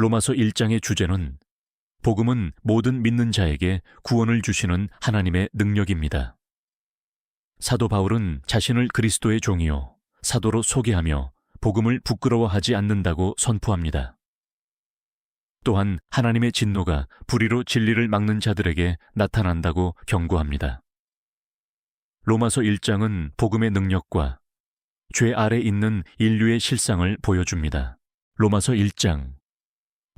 로마서 1장의 주제는 복음은 모든 믿는 자에게 구원을 주시는 하나님의 능력입니다. 사도 바울은 자신을 그리스도의 종이요 사도로 소개하며 복음을 부끄러워하지 않는다고 선포합니다. 또한 하나님의 진노가 불의로 진리를 막는 자들에게 나타난다고 경고합니다. 로마서 1장은 복음의 능력과 죄 아래 있는 인류의 실상을 보여줍니다. 로마서 1장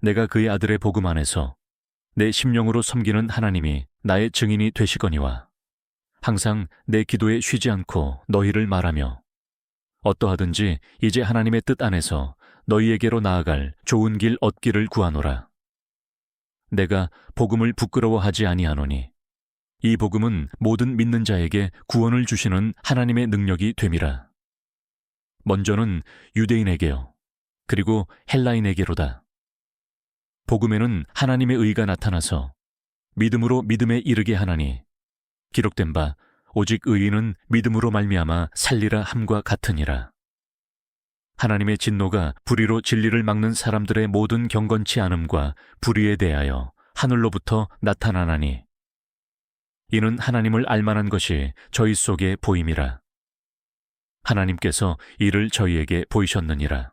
내가 그의 아들의 복음 안에서 내 심령으로 섬기는 하나님이 나의 증인이 되시거니와 항상 내 기도에 쉬지 않고 너희를 말하며 어떠하든지 이제 하나님의 뜻 안에서 너희에게로 나아갈 좋은 길 얻기를 구하노라. 내가 복음을 부끄러워하지 아니하노니 이 복음은 모든 믿는 자에게 구원을 주시는 하나님의 능력이 됨이라. 먼저는 유대인에게요. 그리고 헬라인에게로다. 복음에는 하나님의 의가 나타나서 믿음으로 믿음에 이르게 하나니 기록된 바 오직 의인은 믿음으로 말미암아 살리라 함과 같으니라. 하나님의 진노가 불의로 진리를 막는 사람들의 모든 경건치 않음과 불의에 대하여 하늘로부터 나타나나니 이는 하나님을 알만한 것이 저희 속에 보임이라. 하나님께서 이를 저희에게 보이셨느니라.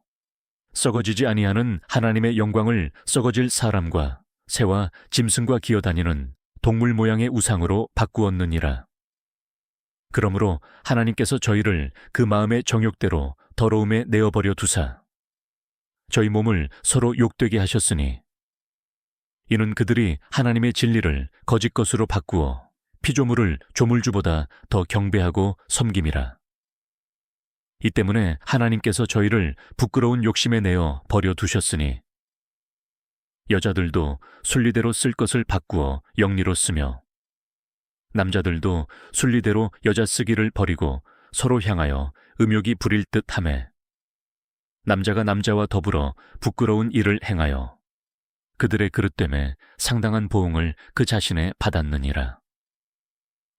썩어지지 아니하는 하나님의 영광을 썩어질 사람과 새와 짐승과 기어다니는 동물 모양의 우상으로 바꾸었느니라. 그러므로 하나님께서 저희를 그 마음의 정욕대로 더러움에 내어버려 두사 저희 몸을 서로 욕되게 하셨으니 이는 그들이 하나님의 진리를 거짓 것으로 바꾸어 피조물을 조물주보다 더 경배하고 섬김이라. 이 때문에 하나님께서 저희를 부끄러운 욕심에 내어 버려 두셨으니 여자들도 순리대로 쓸 것을 바꾸어 영리로 쓰며 남자들도 순리대로 여자 쓰기를 버리고 서로 향하여 음욕이 부릴 듯 하매 남자가 남자와 더불어 부끄러운 일을 행하여 그들의 그릇됨에 상당한 보응을 그 자신에 받았느니라.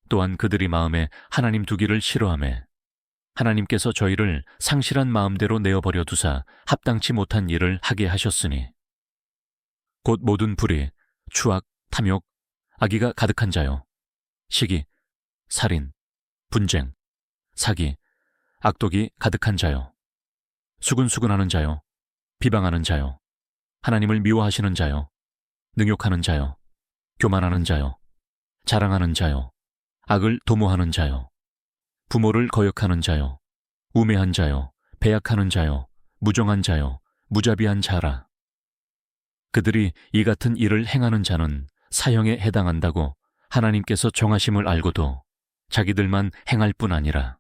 또한 그들이 마음에 하나님 두기를 싫어하매 하나님께서 저희를 상실한 마음대로 내어버려 두사 합당치 못한 일을 하게 하셨으니. 곧 모든 불의, 추악, 탐욕, 악의가 가득한 자요. 시기, 살인, 분쟁, 사기, 악독이 가득한 자요. 수근수근하는 자요. 비방하는 자요. 하나님을 미워하시는 자요. 능욕하는 자요. 교만하는 자요. 자랑하는 자요. 악을 도모하는 자요 부모를 거역하는 자요, 우매한 자요, 배약하는 자요, 무정한 자요, 무자비한 자라. 그들이 이 같은 일을 행하는 자는 사형에 해당한다고 하나님께서 정하심을 알고도 자기들만 행할 뿐 아니라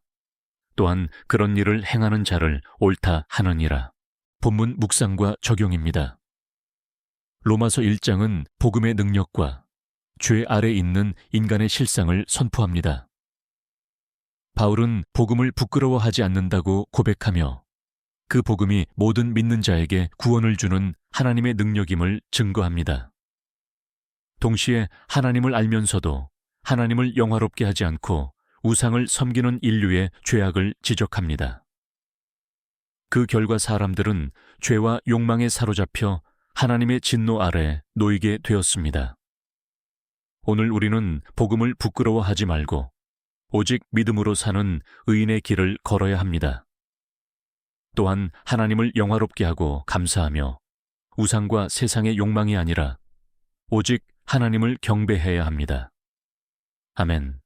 또한 그런 일을 행하는 자를 옳다 하느니라. 본문 묵상과 적용입니다. 로마서 1장은 복음의 능력과 죄 아래 있는 인간의 실상을 선포합니다. 바울은 복음을 부끄러워하지 않는다고 고백하며 그 복음이 모든 믿는 자에게 구원을 주는 하나님의 능력임을 증거합니다. 동시에 하나님을 알면서도 하나님을 영화롭게 하지 않고 우상을 섬기는 인류의 죄악을 지적합니다. 그 결과 사람들은 죄와 욕망에 사로잡혀 하나님의 진노 아래 놓이게 되었습니다. 오늘 우리는 복음을 부끄러워하지 말고 오직 믿음으로 사는 의인의 길을 걸어야 합니다. 또한 하나님을 영화롭게 하고 감사하며 우상과 세상의 욕망이 아니라 오직 하나님을 경배해야 합니다. 아멘.